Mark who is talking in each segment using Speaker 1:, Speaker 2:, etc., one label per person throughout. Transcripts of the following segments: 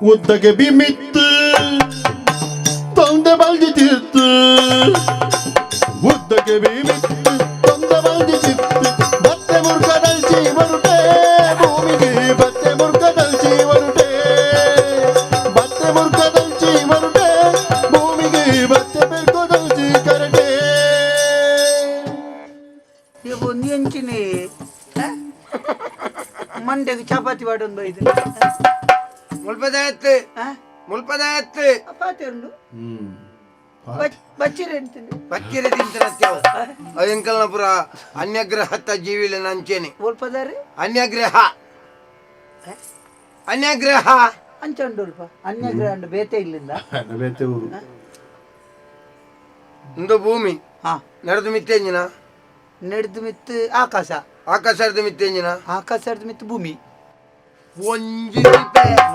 Speaker 1: ಉದ್ದಗೆ ಬಿಮಿತ್ತು, ತೊಂದೆ ಬಲ್ದಿ ತಿರ್ತು. ಉದ್ದಗೆ ಬಿಮಿತ್ತು, ತೊಂದೆ ಬಲ್ದಿ ತಿರ್ತು. ಮತ್ತೆ ಮುರ್ಕದಲ್ಚಿ ಬರುಟೆ ಭೂಮಿಗೆ ಮತ್ತೆ ಮುರ್ಕದಲ್ಚಿ ಬರುಟೆ ಮತ್ತೆ ಮುರ್ಕದಲ್ಚಿ ಬರುಟೆ ಭೂಮಿಗೆ ಮತ್ತೆ ಬೆರ್ಕೋದಲ್ಚಿ ಕರಟೆ
Speaker 2: ಇವಾಗ ಒಂದು ಎಂಚಿನಿ ಮಂಡ್ಯಗೆ ಚಪಾತಿ ಮಾಡೊಂದು ಐದು
Speaker 3: ಮುಲ್ಪದ ಅನ್ಯಗ್ರಹ ಮುಲ್ಪದ ಎತ್ತು
Speaker 2: ಚಪಾತಿ ಉಂಡು
Speaker 1: ಹ್ಮ್
Speaker 2: ಬಚ್ಚಿರೆ ಅಂತೀನಿ
Speaker 3: ಪಕ್ಕಿರಿ ಪುರ ಅನ್ಯಗ್ರಹತ್ತ ಜೀವಿಲ ನಂಚೇನೆ.
Speaker 2: ಒಲ್ಪದಾರೆ
Speaker 3: ಅನ್ಯಗ್ರಹ. ಅನ್ಯಗ್ರಹ.
Speaker 2: ಅಂಚ ಉಂಡು ಅನ್ಯಗ್ರಹ ಅಂಡ ಬೇತೆ ಇಲ್ಲಿಂದ.
Speaker 1: ಬೇತೆ ಊರು.
Speaker 3: ಒಂದು ಭೂಮಿ.
Speaker 2: ಹಾ.
Speaker 3: ನಡೆದು ಮಿತ್ತೇಂಜಿನ?
Speaker 2: ನಡೆದು ಮಿತ್ತು ಆಕಾಶ.
Speaker 3: ಆಕಾಶದ ಮಿತ್ತೇಂಜಿನ?
Speaker 2: ಆಕಾಶ ಹಿಡ್ದು ಮಿತ್ತು ಭೂಮಿ.
Speaker 3: ಒಂಜಿ ರೂಪಾಯಿ.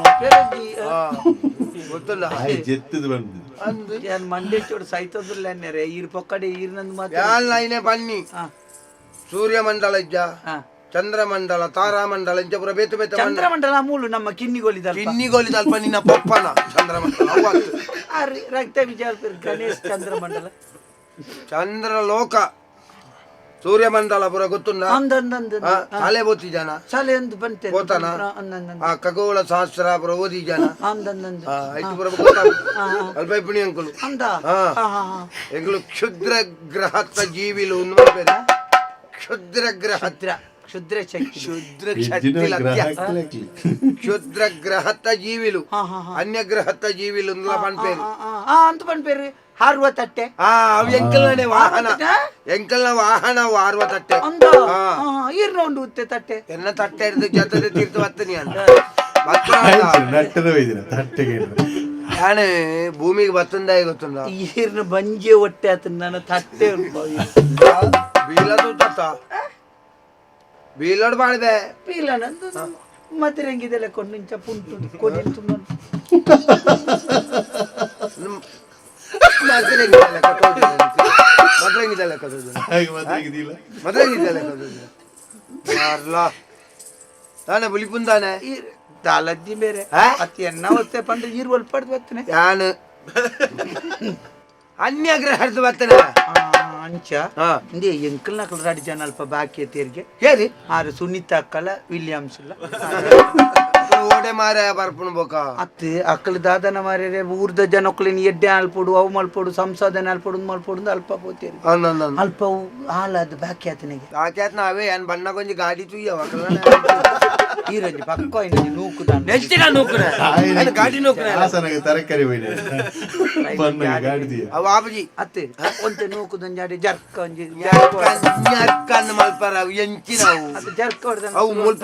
Speaker 3: ಗೊತ್ತಲ್ಲ
Speaker 1: ಜೆತ್ತದು ಬಂದು
Speaker 3: ಅಂದು.
Speaker 2: ಏನ್ ಮಂಡ್ಯ ಚೋಡು ಸೈತೋದ್ರಲ್ಲ ಅನ್ನೆರೆ ಈರ್ ಪಕ್ಕಡೆ ಈರ್ನಂದು ಮಾತು
Speaker 3: ಯಾಲ್ ನೈನೆ ಬನ್ನಿ? ಸೂರ್ಯಮಂಡಲ ಇಜ್ಜ
Speaker 2: ಹಾ
Speaker 3: ಚಂದ್ರಮಂಡಲ ತಾರಾಮಂಡಲ ಇಂಚ ಪುರ ಬೇತೆ ಬೇತೆ ಮಂಡಲ.
Speaker 2: ಚಂದ್ರಮಂಡಲ ಮೂಲು ನಮ್ಮ ಕಿನ್ನಿಗೋಲಿದ
Speaker 3: ಕಿನ್ನಿಗೋಲಿದ ಅಲ್ಪ ನಿನ್ನ ಪಪ್ಪನ. ಚಂದ್ರಮಂಡಲ ಅವತ್ತು
Speaker 2: ರಕ್ತ ವಿಚಾರ ಗಣೇಶ್ ಚಂದ್ರಮಂಡಲ
Speaker 3: ಚಂದ್ರ ಲೋಕ ಸೂರ್ಯಮಂಡಲ ಪುರ ಗೊತ್ತುಂಡ
Speaker 2: ಅಂದಂದಂದ
Speaker 3: ಶಾಲೆ ಓದಿ ಜನ?
Speaker 2: ಸಲೆ ಒಂದು ಬಂತೆ
Speaker 3: ಹೋತಾನ? ಆ ಖಗೋಳ ಶಾಸ್ತ್ರ ಪುರ ಓದಿ ಜನ?
Speaker 2: ಅಂದಂದಂದ
Speaker 3: ಆ, ಐದು ಪುರ ಅಲ್ಪಣಿ ಅಂಕುಲು.
Speaker 2: ಅಂದ?
Speaker 3: ಕ್ಷುದ್ರ ಗ್ರಹತ್ತ ಜೀವಿಲು ಕ್ಷುದ್ರ ಗ್ರಹತ್ರ
Speaker 2: ಕ್ಷುದ್ರ. ಕ್ಷುದ್ರ ಶಕ್ತಿ.
Speaker 3: ಕ್ಷುದ್ರ ಶಕ್ತಿ
Speaker 1: ಗ್ರಹ
Speaker 3: ಕ್ಷುದ್ರ ಗ್ರಹತ್ತ ಜೀವಿಲು.
Speaker 2: ಹಾ ಹಾ ಹಾ.
Speaker 3: ಅನ್ಯ ಗ್ರಹತ್ತ ಜೀವಿಲು ಉನ್ಲ ಪನ್ಪೇರು.
Speaker 2: ಅಂತ ಬಂದ್ಪೇರಿ ಹಾರುವ ತಟ್ಟೆ.
Speaker 3: ಆ ಅವು ಎಂಕಲ್ನೇ ವಾಹನ.
Speaker 2: ತಟ್ಟೆ?
Speaker 3: ಎಂಕಲ್ನ ವಾಹನ ಹಾರುವ ತಟ್ಟೆ.
Speaker 2: ಅಂದ. ಈರ್ನ ಉಂಡು ಉತ್ತೆ ತಟ್ಟೆ.
Speaker 3: ಎನ್ನ ತಟ್ಟೆ ಹಿಡಿದು ಜೊತೆ ತೀರ್ಥ ಬತ್ತನಿ ಅಂತ
Speaker 1: ನಟ್ಟದ ತಟ್ಟೆಗೆ
Speaker 3: ನಾನು ಭೂಮಿಗೆ ಬತ್ತಂದ ಗೊತ್ತುಂಡ
Speaker 2: ಈರ್ನ ಬಂಜೆ ಹೊಟ್ಟೆ ಆತ ನನ್ನ ತಟ್ಟೆ
Speaker 3: ಬೀಳದು ತತ್ತ ಬೀಳೋಡ್ ಬಾಳ್ದೆ
Speaker 2: ಪೀಲ ನಂದು ಮತ್ತೆ ರಂಗಿದೆಲ್ಲ ಕೊಂಡು ನಿಂಚ ಪುಂಟು ಕೊಡಿ ತುಂಬ
Speaker 3: ಮದ್ರಂಗಿದೆಲ್ಲ ಕಟ್ಟೋದು ಮದ್ರಂಗಿದೆಲ್ಲ ಕಟ್ಟೋದು
Speaker 1: ಹಾಗೆ ಮಾತ್ರ ಇದಿಲ್ಲ
Speaker 3: ಮದ್ರಂಗಿದೆಲ್ಲ ಕಟ್ಟೋದು ಯಾರ್ಲ ತಾನೆ ಬುಲಿಪುಂದಾನೆ
Speaker 2: ಈರ್ ದಾಲಜ್ಜಿ ಬೇರೆ
Speaker 3: ಆ?
Speaker 2: ಅತಿ ಎನ್ನ ಹೊತ್ತೆ ಪಂಡ ಈರ್ ಒಲ್ಪಡ್ದು ಬರ್ತಾನೆ
Speaker 3: ಯಾನು ಅನ್ಯ ಗ್ರಹದ ಬತ್ತನೆ
Speaker 2: ಅಂಚ
Speaker 3: ಹಾ
Speaker 2: ಇಂದೇ ಎಂಕಲ್ ನಕಲ್ ರಾಡಿ ಜನ ಅಲ್ಪ ಬಾಕಿ ತೀರ್ಗೆ
Speaker 3: ಹೇಳಿ
Speaker 2: ಆರು ಸುನೀತಾ ಅಕ್ಕಲ ವಿಲಿಯಮ್ಸ್ ಇಲ್ಲ
Speaker 3: ಓಡೆ ಮಾರ ಬರ್ಪುಣ ಬೋಕ?
Speaker 2: ಅತ್ತೆ ಅಕ್ಕಲ ದಾದನ ಮಾರ್ಯಾರೆ ಊರ್ದ ಜನಕ್ಕಳಿನ ಎಡ್ಡೆ ಅಲ್ಪಡು ಅವು ಮಲ್ಪಡು ಸಂಸಾಧನ ಅಲ್ಪಡು ಮಲ್ಪಡು ಅಲ್ಪ ಪೋತೇರಿ ಅಲ್ಪ ಅವು ಹಾಲದು ಬಾಕಿ ಆತನಿಗೆ
Speaker 3: ಆಚಾತ್ ನಾವೇ ಏನ್ ಬಣ್ಣ ಕೊಂಚ ಗಾಡಿ ತುಯ್ಯವ
Speaker 2: ಈರಂಜಿ ಪಕ್ಕ ಇನ್ನ ನೂಕುದಾನ
Speaker 3: ನೆಚ್ಚಿನ ನೂಕುನ? ಗಾಡಿ ನೂಕುನ?
Speaker 1: ಹಾಸನಗೆ ತರಕಾರಿ ಬೈನೆ ಬನ್ನ ಗಾಡಿದೀಯ
Speaker 3: ಅವ ಆಪಜಿ
Speaker 2: ಅತ್ತೆ ಒಂತೆ ನೂಕುದನ್ ಜಾಡಿ ಜರ್ಕ ಒಂಜಿ
Speaker 3: ಜರ್ಕನ್ ಮಲ್ಪರ ಅವು ಎಂಚಿನವು.
Speaker 2: ಅದು ಜರ್ಕ ಹೊಡ್ದನ
Speaker 3: ಅವು ಮುಲ್ಪ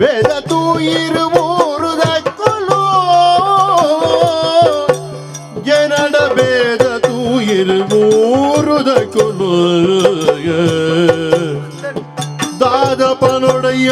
Speaker 1: ಬೆಳೆದು ಇರುವುದಕ್ಕಲು ಜನಡ ಬೇದದು ಇರುವುದಕ್ಕಲು
Speaker 2: ದಾದಪನುಡೆಯ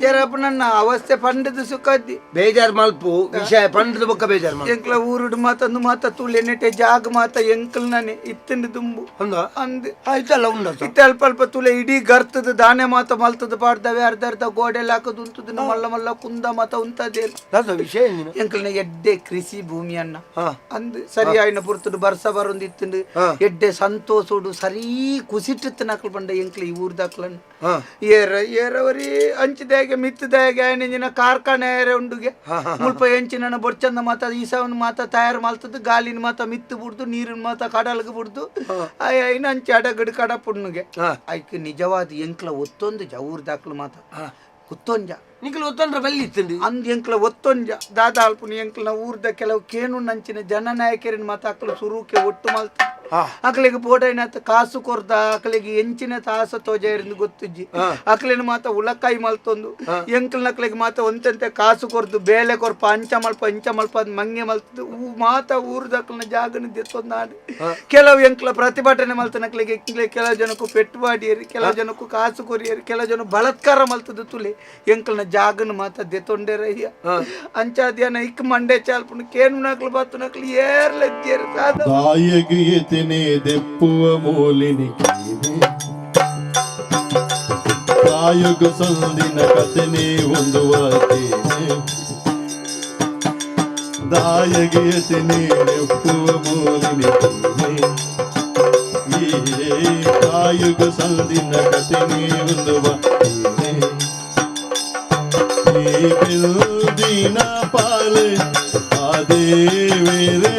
Speaker 2: ಬೇಜಾರಪ್ಪ ನನ್ನ ಅವಸ್ಥೆ ಪಂಡದ ಸುಖದ್ದಿ.
Speaker 3: ಬೇಜಾರ್ ಮಲ್ಪು ವಿಷಯ ಪಂಡದ ಬೊಕ್ಕ ಬೇಜಾರ್
Speaker 2: ಎಂಕ್ಲ ಊರುಡು ಮಾತ ಅಂದು ಮಾತ ತುಳಿ ನೆಟ್ಟೆ ಜಾಗ ಮಾತ ಎಂಕಲ್ ನಾನೆ ಇತ್ತಂದು ದುಂಬು.
Speaker 3: ಅಂದ?
Speaker 2: ಅಂದ್.
Speaker 3: ಆಯ್ತಲ್ಲ ಉಂಡ
Speaker 2: ಇತ್ತೆ ಅಲ್ಪ ಅಲ್ಪ ತುಳೆ ಇಡೀ ಗರ್ತದ ದಾನೆ ಮಾತ ಮಲ್ತದ ಪಾಡ್ದವೆ ಅರ್ಧ ಅರ್ಧ ಗೋಡೆ ಹಾಕೋದು ಉಂತದ ಮಲ್ಲ ಮಲ್ಲ ಕುಂದ ಮಾತ ಉಂತದೇ.
Speaker 3: ವಿಷಯ
Speaker 2: ಎಂಕಲ್ನ ಎಡ್ಡೆ ಕೃಷಿ
Speaker 3: ಭೂಮಿಯನ್ನ.
Speaker 2: ಅಂದ್ ಸರಿ ಆಯ್ನ ಪುರ್ತುಡು ಬರ್ಸ ಬರೊಂದು
Speaker 3: ಇತ್ತಂದು
Speaker 2: ಎಡ್ಡೆ ಸಂತೋಷೋಡು ಸರಿ ಕುಸಿಟ್ಟಿತ್ತು ನಕಲ್ ಪಂಡ ಎಂಕ್ಲ ಈ
Speaker 3: ಊರ್ದಾಕ್ಲನ್ನ.
Speaker 2: ಏರ ಏರವರಿ ಅಂಚಿದಾಗ ಮಿತ್ತದಾಗೆ ಆಯ್ನಿಂಜಿನ ಕಾರ್ಖಾನೆ ಏರೆ ಉಂಡುಗೆ. ಮುಲ್ಪ ಎಂಚಿನ ಬೊಡ್ಚಂದ ಮಾತ ಈಸವನ್ ಮಾತ ತಯಾರು ಮಾಡ್ತದ ಗಾಲಿನ ಮಾತ ಮಿತ್ತು ಬಿಡ್ದು ನೀರಿನ ಮಾತ ಕಡಲ್ಗೆ ಬಿಡ್ದು. ಅಂಚಿ ಅಡಗಡು ಕಡ ಪುಣ್ಣಗೆ ಆಯ್ಕೆ ನಿಜವಾದ ಎಂಕ್ಲ ಒತ್ತೊಂದು ಜ ಊರ್ದಾಕ್ಲು ಮಾತ. ಕುತ್ತೊಂಜ.
Speaker 3: ನಿಖಲ್ ಒತ್ತೊಂದ್ರ ಬಲ್ಲಿ ಇತ್ತಂಡಿ
Speaker 2: ಅಂದ್ ಎಂಕ್ಲ ಒತ್ತೊಂಜ ದಾದಾಲ್ಪುನಿ ಎಂಕ್ಲ ಊರ್ದ ಕೆಲವು ಕೇನು ನಂಚಿನ ಜನನಾಯಕರಿನ ಮಾತ ಅಕ್ಕಲು ಸುರುಕೆ ಒಟ್ಟು ಮಲ್ತ.
Speaker 3: ಅಕ್ಕಲಿಗೆ
Speaker 2: ಅಕ್ಲಿಗೆ ಬೋಡೈನತ್ ಕಾಸು ಕೊರ್ದ ಅಕ್ಲಿಗೆ ಎಂಚಿನ ತಾಸ ತೋಜಾರಿಂದ ಗೊತ್ತುಜ್ಜಿ. ಅಕ್ಲಿನ ಮಾತ ಉಲಕಾಯಿ ಮಲ್ತೊಂದು. ಎಂಕ್ಲ ಅಕ್ಕಲಿಗೆ ಮಾತ ಒಂತೆಂತೆ ಕಾಸು ಕೊರ್ದು ಬೇಲೆ ಕೊರ್ಪ ಅಂಚ ಮಲ್ಪ ಅಂಚ ಮಲ್ಪ ಅಂದ್ ಮಂಗೆ ಮಲ್ತದ್ದು. ಊ ಮಾತ ಊರ್ದ ಅಕ್ಲನ ಜಾಗನ ದೆತ್ತೊಂದು ನಾಡು. ಕೆಲವು ಎಂಕ್ಲ ಪ್ರತಿಭಟನೆ ಮಲ್ತ ನಕ್ಲಿಗೆ ಎಂಕ್ಲೆ ಕೆಲವು ಜನಕ್ಕೂ ಪೆಟ್ಟು ಬಾಡಿಯರಿ ಕೆಲವು ಜನಕ್ಕೂ ಕಾಸು ಕೊರಿಯರಿ ಕೆಲವು ಜನ ಬಲಾತ್ಕಾರ ಮಲ್ತದ್ದು ತುಲೆ. ಎಂಕ್ಲನ ಜಾಗನ ಮಾತ ದೆತ್ತೊಂಡೆರಯ್ಯ ಅಂಚಾದ್ಯಾನ ಇಕ್ ಮಂಡೆ ಚಾಲ್ಪುಣ ಕೇನು ನಕ್ಲು ಬತ್ತು ನಕ್ಲು ಏರ್ಲೆದ್ದೇರು ಸಾಧ
Speaker 1: ತಾಯಗಿಯತಿನೇ ದೆಪ್ಪುವ ಮೂಲಿನಿ ಕಾಯುಗ ಸಂದಿನ ಕಥೆನೇ ಹೊಂದುವಾತೇನೆ ದಾಯಗಿಯತಿನೇ ದೆಪ್ಪುವ ಮೂಲಿನಿ ಈ ಕಾಯುಗ ಸಂದಿನ ಕಥೆನೇ ಹೊಂದುವಾತೇನೆ
Speaker 2: పెళ్ళిన పాలు
Speaker 1: అదే వేరే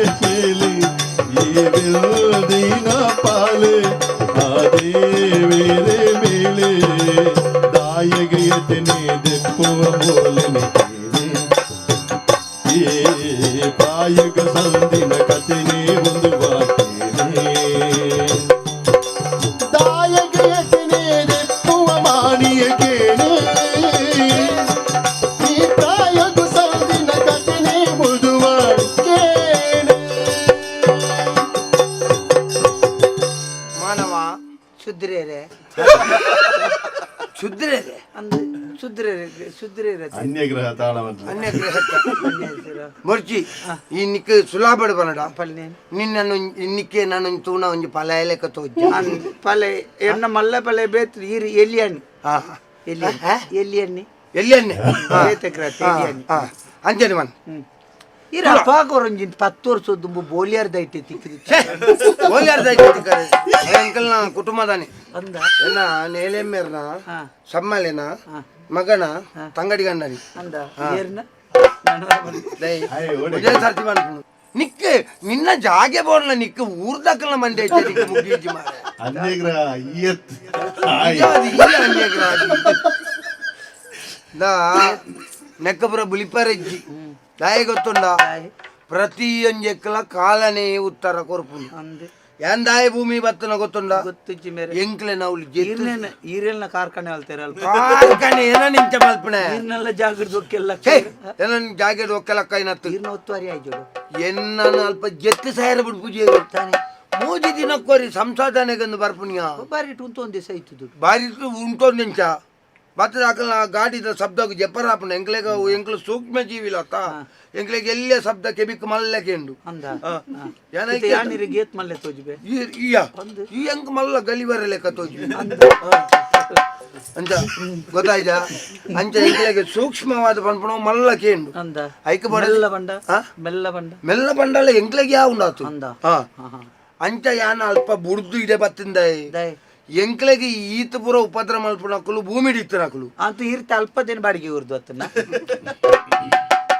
Speaker 3: ಅನ್ಯ ಈ ನಿಕ್ ಸುಲಾಬಡ್ ಬನಡ
Speaker 2: ಪಲ್ಲೆ
Speaker 3: ನಿನ್ನನ್ನು ನಿಕ್ಕೆ ನಾನು ತೂಣ ಒಂಜಿ ಪಲ ಎಲೆಕ ತೋಜಿ
Speaker 2: ಅನ್ ಪಲೆ ಎನ್ನ ಮಲ್ಲ ಪಲೆ ಬೇತ್ರಿ ಈರಿ ಎಲಿಯಣ್ಣಿ
Speaker 3: ಹಾ
Speaker 2: ಎಲಿ
Speaker 3: ಹಾ?
Speaker 2: ಎಲಿಯಣ್ಣಿ
Speaker 3: ಎಲ್ಲಿ ಅನ್ನೆ
Speaker 2: ಬೇತಕ್ರಾತ್ ಎಲಿಯಣ್ಣಿ
Speaker 3: ಅಂಜನಿ ಮನ್
Speaker 2: ಇರ ಅಪಾಗೊರಂಜಿ ಪತ್ತು ವರ್ಷದ್ದು ಬೋಲಿಯಾರ್ದ ಐತೆ ತಿಕ್ಕಿರಿ
Speaker 3: ಓಲ್ಯಾರ್ದ ಅಂಕಲ್ ನ ಕುಟುಂಬದಾನೆ
Speaker 2: ಅಂದ
Speaker 3: ಎನ್ನ ನೇಲೆಮ್ಮೆರ್ನ
Speaker 2: ಹಾ
Speaker 3: ಸಮ್ಮಲೆನ ಮಗನ ತಂಗಡಿ ಗಂಡನಿ
Speaker 2: ಅಂದ ಏರ್ನ
Speaker 3: ದೈ ಉಜಯ ಸರ್ತಿ ಮಾಡ್ಕೊಂಡು ನಿಕ್ಕೆ ನಿನ್ನ ಜಾಗೆ ಬೋರ್ನ ನಿಕ್ಕೆ ಊರ್ದಕ್ಕಲ ಮಂಡೆ ಐತೆ ನಿಕ್ಕೆ ಮುಗೀಜಿ ಮಾರೆ
Speaker 1: ಅನ್ಯಗ್ರಹ ಇಯತ್
Speaker 3: ನಿಜ ಅದು ಇಲ್ಲ ಅನ್ಯಗ್ರಹ ಅದು. ದಾ ನೆಕ್ಕಪುರ ಬುಲಿಪರೆಜ್ಜಿ ದಾಯಿ ಗೊತ್ತುಂಡ ప్రతి ಕಾಲನೇ ಉತ್ತರ ಕೊರ್ಪುಂಡು
Speaker 2: ಅಂದೆ
Speaker 3: ಏನ್ ದಾಯಿ ಭೂಮಿ ಬತ್ತನ ಗೊತ್ತುಂಡ?
Speaker 2: ಗೊತ್ತಿಜ್ಜಿ ಮೇರೆ.
Speaker 3: ಎಂಕ್ಲೆ ನಾವು
Speaker 2: ಈರ್ನೇನ ಈರೆಲ್ನ ಕಾರ್ಖಾನೆ ಅಲ್ತಾರ
Speaker 3: ಕಾರ್ಖಾನೆ ಏನ ನಿಂಚ ಮಲ್ಪನೆ
Speaker 2: ಈರ್ನೆಲ್ಲ ಜಾಗದ ಒಕ್ಕೆಲ್ಲ
Speaker 3: ಏನ ಜಾಗೆಡ್ ಒಕ್ಕೆಲ ಕೈನತ್ತು
Speaker 2: ಈರ್ನ ಒತ್ತುವರಿ ಆಯ್ಜೋಡು
Speaker 3: ಎನ್ನ ಅಲ್ಪ ಜೆತ್ತು ಸಾಯರ ಬಿಡ್ ಪೂಜೆ ಮೂಜಿ ದಿನ ಸಂಸಾಧನೆಗೊಂದು ಬರ್ಪುಣ್ಯ?
Speaker 2: ಬಾರಿ ಉಂಟು ಒಂದು ದಿವಸ ಆಯ್ತು
Speaker 3: ಬಾರಿ ಉಂಟೊಂದಿಂಚ ಬತ್ತದ ಹಾಕಲ ಗಾಡಿದ ಶಬ್ದಕ್ಕೆ ಜಪ್ಪರಾಪನ ಎಂಕ್ಲೆಗ ಎಂಕ್ಲು ಸೂಕ್ಷ್ಮ ಜೀವಿಲತ್ತ ಎಂಕ್ಲೆಗೆ ಎಲ್ಲೇ ಶಬ್ದ ಕೆಬಿಕ್ ಮಲ್ಲ ಕೇಂಡು
Speaker 2: ಗೇತ್ ಮಲ್ಲೆ ತೋಜ್ಬೆ?
Speaker 3: ಈ- ಎಂಕ್ ಮಲ್ಲ ಗಲಿವರ ಲೆಕ್ಕ ತೋಜಿ ಅಂಚ ಗೊತ್ತಾಯ್ತಾ? ಅಂಚ ಎಂಕ್ಲೆಗೆ ಸೂಕ್ಷ್ಮವಾದ ಪನ್ಪಣ ಮಲ್ಲ ಕೇಂಡು
Speaker 2: ಅಂದ.
Speaker 3: ಐಕ ಬಡ
Speaker 2: ಮೆಲ್ಲ ಬಂಡ? ಮೆಲ್ಲ ಬಂಡ.
Speaker 3: ಮೆಲ್ಲ ಬಂಡಲ್ಲ ಎಂಕ್ಲೆಗೆ ಯಾವ ಉಂಡಾತು? ಅಂಚ ಯಾನ ಅಲ್ಪ ಬುಡ್ದು ಇದೆ ಬತ್ತಿಂದ.
Speaker 2: ದಯ
Speaker 3: ಎಂಕ್ಲೆಗೆ ಈತ ಪೂರ ಉಪದ್ರ ಮಲ್ಪನಕಲು ಭೂಮಿ ಹಿಡಿತಾಕಲು
Speaker 2: ಅಂತ ಇರ್ತ ಅಲ್ಪ ದಿನ ಬಾಡಿಗೆ ಊರ್ದು ಅತ್ತನ್ನ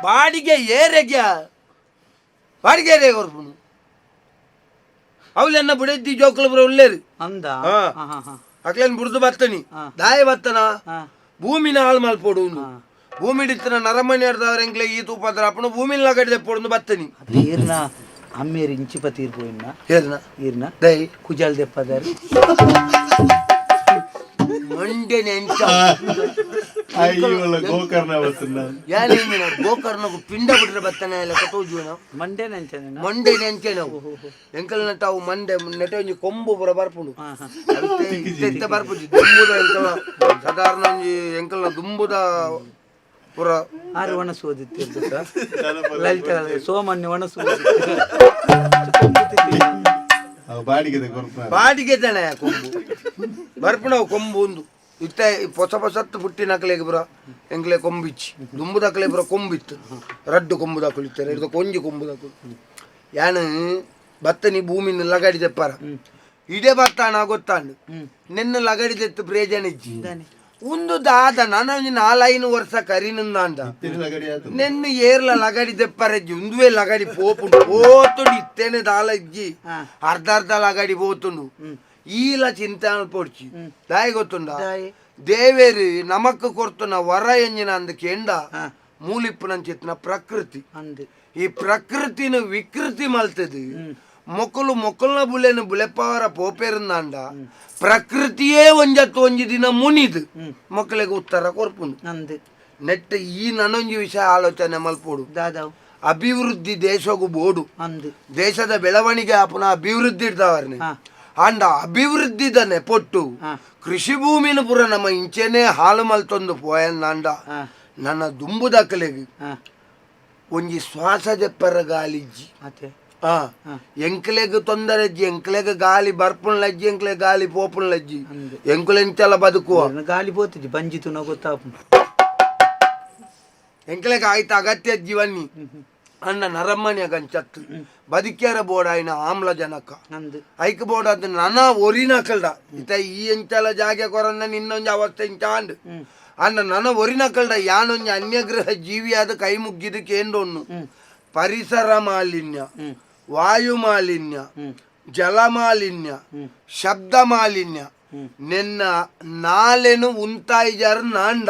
Speaker 3: ಬಾಡಿಗೆ ಏರೆಗ್ಯ. ಬಾಡಿಗೆ ಏರೆ ಅವ್ರು ಅವ್ಲೆನ್ನ ಬುಡೆದ್ದಿ ಜೋಕುಲು ಬರ ಉಳ್ಳೇರು
Speaker 2: ಅಂದ?
Speaker 3: ಅಕ್ಲೇನ್ ಬುಡ್ದು ಬತ್ತನಿ.
Speaker 2: ಹಾ.
Speaker 3: ದಾಯ ಬತ್ತನ? ಭೂಮಿನ ಹಾಳು ಮಲ್ಪೋಡು ಭೂಮಿ ಹಿಡಿತನ ನರಮನೆ ಹಿಡ್ದವ್ರ ಎಂಕ್ಲೆ ಈತ ಉಪದ್ರ ಅಪ್ಪನು ಭೂಮಿನ ಲಗಡಿ ತೆಪ್ಪೊಡು ಬತ್ತನಿ.
Speaker 2: ಈರ್ನ ಅಮ್ಮೇರಿ ಇಂಚಿಪ ತೀರ್ಪೋಯಿನ್ನ
Speaker 3: ಹೇಳ್ನ
Speaker 2: ಈರ್ನ
Speaker 3: ದೈ
Speaker 2: ಕುಜಾಲ್ ದೆಪ್ಪದಾರಿ
Speaker 3: ಮಂಡೆ ನೆಂಚ.
Speaker 1: ಅಯ್ಯೋಲ ಗೋಕರ್ಣ ಬರ್ತನ
Speaker 3: ಏನೇನು ಗೋಕರ್ಣకు ಪಿಂಡ ಬಿಟ್ರೆ ಬತ್ತನೆ ಲೆಕ್ಕ ತೋಜು ನಾವು
Speaker 2: ಮಂಡೆ
Speaker 3: ಮಂಡೆ ನೆಂಚೆ ನಾವು. ಎಂಕಲ್ ಮಂಡೆ ನೆಟ ಒಂಜಿ ಕೊಂಬು ಪುರ ಬರ್ಪುಂಡು. ಇತ್ತ ಬರ್ಪುಜಿ ದುಂಬುದ ಎಂಕಲ ಸಾಧಾರಣ ಒಂಜಿ ಎಂಕಲ್ನ ದುಂಬುದ ಪುರ
Speaker 2: ಆರು ಒಣಸು ಓದಿತ್ತಿರ್ದು ಲಲಿತ ಸೋಮನ್ಯ ಒಣಸು
Speaker 1: ಅವು ಬಾಡಿಗೆ ಕೊರ್ಪ
Speaker 3: ಬಾಡಿಗೆ ತಾನೆ ಕೊಂಬು. ಬರ್ಪುಣವು ಕೊಂಬು ಒಂದು. ಇತ್ತ ಪೊಸ ಹೊಸ ಹೊಸತ್ತು ಪುಟ್ಟಿನ ಅಕಲೆಗೆ ಬರ ಎಂಕ್ಲೆ ಕೊಂಬಿಚ್ಚಿ ದುಂಬು ಅಕಲೆ ಬರ ಕೊಂಬಿತ್ತು ರಡ್ಡು ಕೊಂಬು ಕುಳಿತಾರೆ ಹಿಡಿದು ಕೊಂಜಿ ಕೊಂಬು ಕುಳಿ ಯಾನ ಬತ್ತನಿ ಭೂಮಿನ ಲಗಾಡಿ ತೆಪ್ಪಾರ ಇದೇ ಬತ್ತಾಣ ಗೊತ್ತಾಂಡು. ನಿನ್ನ ಲಗಡಿ ತೆತ್ತು ಪ್ರಯೋಜನ ಇಜ್ಜಿ. ಉಂದು ದಾದ ನಾನು ನಾಲೈನು ವರ್ಷ
Speaker 1: ಕರಿನಿಂದ
Speaker 3: ನೆನ್ನು ಏರ್ಲ ಲಗಡಿ ದೆಪ್ಪರಜ್ಜಿ ಉಂದುವೆ ಲಗಡಿ ಪೋಪುಂಡು ಪೋತುಂಡು ಇತ್ತೇನೆ
Speaker 2: ದಾಲಜ್ಜಿ.
Speaker 3: ಅರ್ಧ ಅರ್ಧ ಲಗಡಿ ಪೋತುಂಡು. ಈಲ ಚಿಂತಾನ ಪೊಡ್ಚಿ.
Speaker 2: ದಾಯಿ ಗೊತ್ತುಂಡ?
Speaker 3: ದೇವೇರಿ ನಮಕ್ ಕೊರ್ತುನ ವರ ಎಂಜಿನ ಅಂದ ಕೆಂಡ
Speaker 2: ಮೂಲಿಪ್ಪು
Speaker 3: ನಂಚಿತ್ತಿನ ಪ್ರಕೃತಿ. ಈ ಪ್ರಕೃತಿನ ವಿಕೃತಿ ಮಲ್ತದೆ. ಮೊಕ್ಕಲು ಮೊಕ್ಕಲ್ನ ಬುಲೆನ ಬುಲೆಪಾವರ ಪೋಪೇರಂದಾಂಡ ಪ್ರಕೃತಿಯೇ ಒಂಜತ್ತು ಒಂಜಿ ದಿನ ಮುನಿದು ಮಕ್ಕಳಿಗೆ ಉತ್ತರ ಕೊರ್ಪುಂಡು
Speaker 2: ಅಂದ್
Speaker 3: ನೆಟ್ಟ ಈ ನನೊಂಜಿ ವಿಷಯ ಆಲೋಚನೆ ಮಲ್ಪೋಡು
Speaker 2: ದಾದಾವ್
Speaker 3: ಅಭಿವೃದ್ಧಿ ದೇಶಗೂ ಬೋಡು
Speaker 2: ಅಂದ್
Speaker 3: ದೇಶದ ಬೆಳವಣಿಗೆ ಆಪುನ ಅಭಿವೃದ್ಧಿ
Speaker 2: ಇರ್ತಾವರ್ನೆ
Speaker 3: ಅಂಡ ಅಭಿವೃದ್ಧಿ ಅಭಿವೃದ್ಧಿದನೆ ಪೊಟ್ಟು ಕೃಷಿ ಭೂಮಿನ ಪುರ ನಮ್ಮ ಇಂಚೆನೆ ಹಾಲು ಮಲ್ತೊಂದು ಪೋಯನ್ನಾಂಡ ನನ್ನ ದುಂಬುದಕ್ಕಲೆಗೆ
Speaker 2: ಹಾ
Speaker 3: ಒಂಜಿ ಶ್ವಾಸ ಜಪ್ಪರ ಗಾಲಿಜ್ಜಿ
Speaker 2: ಮತ್ತೆ
Speaker 3: ಆ
Speaker 2: ಹಾ.
Speaker 3: ಎಂಕ್ಲೆಗ್ ತೊಂದರೆಜ್ಜಿ ಎಂಕ್ಲೆಗ್ ಗಾಲಿ ಬರ್ಪುಣ್ಲಜ್ಜಿ ಎಂಕ್ಲೆ ಗಾಲಿ ಪೋಪುಣ್ಲಜ್ಜಿ
Speaker 2: ಅಂದೆ.
Speaker 3: ಎಂಕುಲೆಂಚಲ ಬದುಕುವ
Speaker 2: ಇರ್ನ ಗಾಲಿ పోతుంది ಬಂಜಿತು ನಾ ಗೊತ್ತಾಪು
Speaker 3: ಎಂಕ್ಲೆಗ್ ಆಯ್ತು ಅಗತ್ಯ ಜೀವನಿ ಅಣ್ಣ ನರಮ್ಮನಿಯ ಗಂಚತ್ತು ಬದುಕ್ಯಾರ ಬೋಡಾಯಿನ ಆಮ್ಲಜನಕ
Speaker 2: ಅಂದ್
Speaker 3: ಐಕ್ ಬೋರ್ಡ್ ಅದು ನನ್ನ ಒರಿನ ಕಲ್ದ ಇತ ಈ ಎಂಚಲ ಜಾಗೆ ಕೊರಂದ ನಿನ್ನೊಂಜಿ ಅವಸ್ಥೆ ಇಂಚಾಂಡ್
Speaker 2: ಹ್ಮ್
Speaker 3: ಅನ್ನ ನನ್ನ ಒರಿನ ಕಲ್ದ ಯಾನೊಂಜಿ ಅನ್ಯಗ್ರಹ ಜೀವಿಯಾದ ಕೈ ಮುಗ್ಗಿದಕ್ಕೆ ಏನ್ಡೊನ್ನು
Speaker 2: ಹ್ಮ್
Speaker 3: ಪರಿಸರ ಮಾಲಿನ್ಯ ವಾಯು ಮಾಲಿನ್ಯ ಜಲ ಮಾಲಿನ್ಯ ಶಬ್ದ ಮಾಲಿನ್ಯ. ನಿನ್ನ ನಾಲೆನು ಉಂತಾಯಿಜಾರ ನಾಂಡ.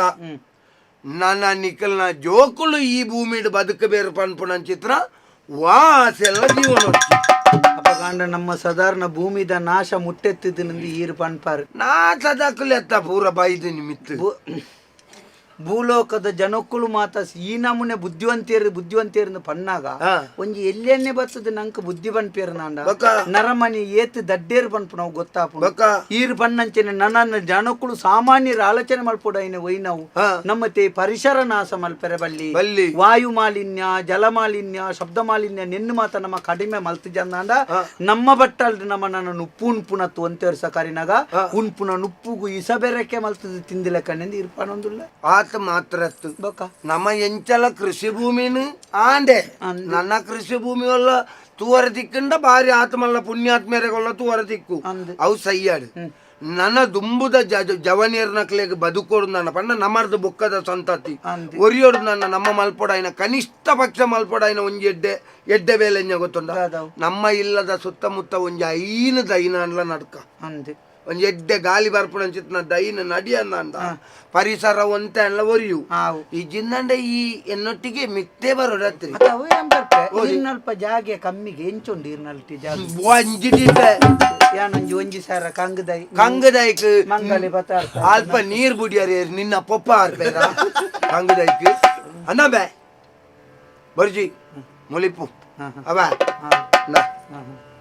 Speaker 3: ನನ್ನ ನಿಖಲ್ನ ಜೋಕುಲು ಈ ಭೂಮಿಡ್ ಬದುಕಬೇರು ಪನ್ಪುನ ಚಿತ್ರ ವಾಸೆಲ್ಲ ಜೀವನ.
Speaker 2: ಅಪ್ಪ ನಮ್ಮ ಸಾಧಾರಣ ಭೂಮಿದ ನಾಶ ಮುಟ್ಟೆತ್ತಿದ್ದಿಂದ ಈರು ಪನ್ಪಾರು
Speaker 3: ನಾ ಸದಾಕಲು ಎತ್ತ ಪೂರ ಬೈದು ನಿಮಿತ್ತ
Speaker 2: ಭೂಲೋಕದ ಜನಕ್ಕಳು ಮಾತ ಈ ನಮೂನೆ ಬುದ್ಧಿವಂತೇರ್ ಬುದ್ಧಿವಂತಿಯರಿಂದ ಪನ್ನಾಗ
Speaker 3: ಹಾ.
Speaker 2: ಒಂಜಿ ಎಲ್ಲೆನ್ನೆ ಬರ್ತದ ನಂಕ ಬುದ್ಧಿ ಬನ್ಪೇರ್ ನಾಂಡ. ನರಮನಿ ಏತ್ ದಡ್ಡೇರ್ ಬನ್ಪು ನಾವು ಗೊತ್ತಾಪು ಈರ್ ಬಣ್ಣಂಚನೆ ನನ್ನ ಜನಕ್ಕಳು ಸಾಮಾನ್ಯರ ಆಲೋಚನೆ ಮಲ್ಪುಡ ಐನೆ ಒಯ್ ನಾವು
Speaker 3: ನಮ್ಮ
Speaker 2: ನಮ್ಮತೆ ಪರಿಸರ ನಾಶ ಮಲ್ಪೆರೆ ಬಲ್ಲಿ. ವಾಯು ಮಾಲಿನ್ಯ ಜಲ ಮಾಲಿನ್ಯ ಶಬ್ದ ಮಾಲಿನ್ಯ ನಿನ್ನ ಮಾತ ನಮ್ಮ ಕಡಿಮೆ ಮಲ್ತು
Speaker 3: ಜಂದಾಂಡ.
Speaker 2: ನಮ್ಮ ಬಟ್ಟಲ್ರಿ ನಮ್ಮ ನನ್ನ ನುಪ್ಪು ಉನ್ಪುನತ್ತು ಅಂತೇರ್ಸ ಕರಿನಾಗ. ಉನ್ಪುನ ನುಪ್ಪುಗು ಇಸಬೆರಕೆ ಮಲ್ತದ ತಿಂದಿಲ್ಲ ಕಣ್ಣಿಂದ ಇರ್ಪಾನೊಂದುಲ್ಲ.
Speaker 3: ಆತ ಮಾತ್ರ ಅತ್ತು.
Speaker 2: ಬೊಕ್ಕ
Speaker 3: ನಮ್ಮ ಎಂಚಲ ಕೃಷಿ ಭೂಮಿನು ಆಂಡೆ ನನ್ನ ಕೃಷಿ ಭೂಮಿ ಒಲ್ಲ ತೂವರ ದಿಕ್ಕಂಡ ಬಾರಿ ಆತ್ಮಲ್ಲ ಪುಣ್ಯಾತ್ಮೇರೆಗೊಲ್ಲ ತೂವರ ದಿಕ್ಕು. ಅವು
Speaker 2: ಸೈಯಾಡು.
Speaker 3: ನನ್ನ ದುಂಬುದ ಜವನಿಯರ್ನಕ್ಲೆಗ್ ಬದುಕೋಡು ನನ್ನ ಪಂಡ ನಮ್ಮರ್ದು ಬೊಕ್ಕದ ಸಂತತಿ. ಒರಿಯೋಡು ನನ್ನ ನಮ್ಮ ಮಲ್ಪೊಡಾಯಿನ ಕನಿಷ್ಠ ಪಕ್ಷ ಮಲ್ಪೊಡಾಯಿನ ಒಂಜಿ ಎಡ್ಡೆ ಎಡ್ಡೆ ಬೇಲೆಂಜ ಗೊತ್ತುಂಡ ನಮ್ಮ ಇಲ್ಲದ ಸುತ್ತಮುತ್ತ ಒಂಜಿ ಐನು ದೈನ ನಡ್ಕ.
Speaker 2: ಅಂದೆ
Speaker 3: ಒಂಜಿ ಎಡ್ಡೆ ಗಾಲಿ ಬರ್ಪುಣ ಚಿತ್ನ ದೈನ ನಡಿಯನ್ನ ಅಂದ ಪರಿಸರ ಒಂತೆ ಎಲ್ಲ ಒರಿಯು. ಈ ಜಿನ್ನಂಡ ಈ ಎನ್ನೊಟ್ಟಿಗೆ ಮಿತ್ತೆ ಬರೋಡತ್ರಿ
Speaker 2: ಸ್ವಲ್ಪ ಅವು ಏನ್ ಜಾಗೆ ಕಮ್ಮಿಗೆ ಎಂಚುಂಡು ಇರ್ನಲ್ಟಿ ಜಾಗ?
Speaker 3: ಒಂಜಿಟಿದ್ದೆ
Speaker 2: ಯಾನೊಂಜಿ ಒಂಜಿ ಸಾರ ಕಂಗದೈ?
Speaker 3: ಕಂಗದೈಕ್.
Speaker 2: ಮಂಗಲಿ ಬತ್ತಾರ್ತ
Speaker 3: ಅಲ್ಪ ನೀರ್ ಬುಡಿಯಾರ ನಿನ್ನ ಪೊಪ್ಪ ಆರ್ಪೇರ ಕಂಗದೈಕ್. ಅನ್ನ ಬೇ. ಬರ್ಜಿ. ಮುಲಿಪು. ಅವ.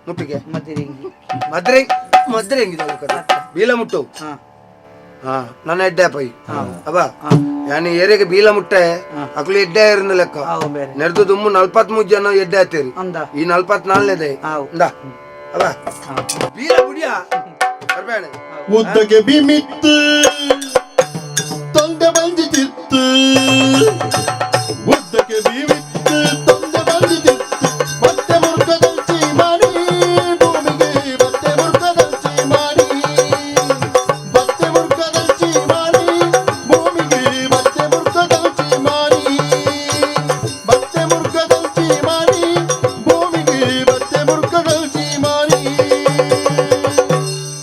Speaker 3: ಮುಟ್ಟಿಗೆ.
Speaker 2: ಮದಿರಿಂಗಿ.
Speaker 3: ಮದ್ರೆ ಮದ್ರೆ ಹೆಂಗಿದೆ ಬೀಲ ಮುಟ್ಟು.
Speaker 2: ಹಾ.
Speaker 3: ಹಾ ನನ್ನ ಎಡ್ಡೆ ಪೈ. ಅವ
Speaker 2: ಹಾ.
Speaker 3: ಯಾನಿ ಏರಿಯಾಗೆ ಬೀಲ ಮುಟ್ಟೆ ಅಕ್ಲು ಎಡ್ಡೆ ಇರನ ಲೆಕ್ಕ. ನೆರದು ದುಮ್ಮು ನಲ್ಪತ್ ಮೂರ್ ಜನ ಎಡ್ಡೆ ಆತೀರಿ
Speaker 2: ಅಂದ.
Speaker 3: ಈ ನಲ್ಪತ್ ನಾಲ್ನೇದೆ
Speaker 2: ಹಾ.
Speaker 3: ಬೀಲ ಬುಡಿಯ ಬರ್ಬೇಡ.
Speaker 1: ಉದ್ದಗೆ ಬಿಮಿತ್ತು.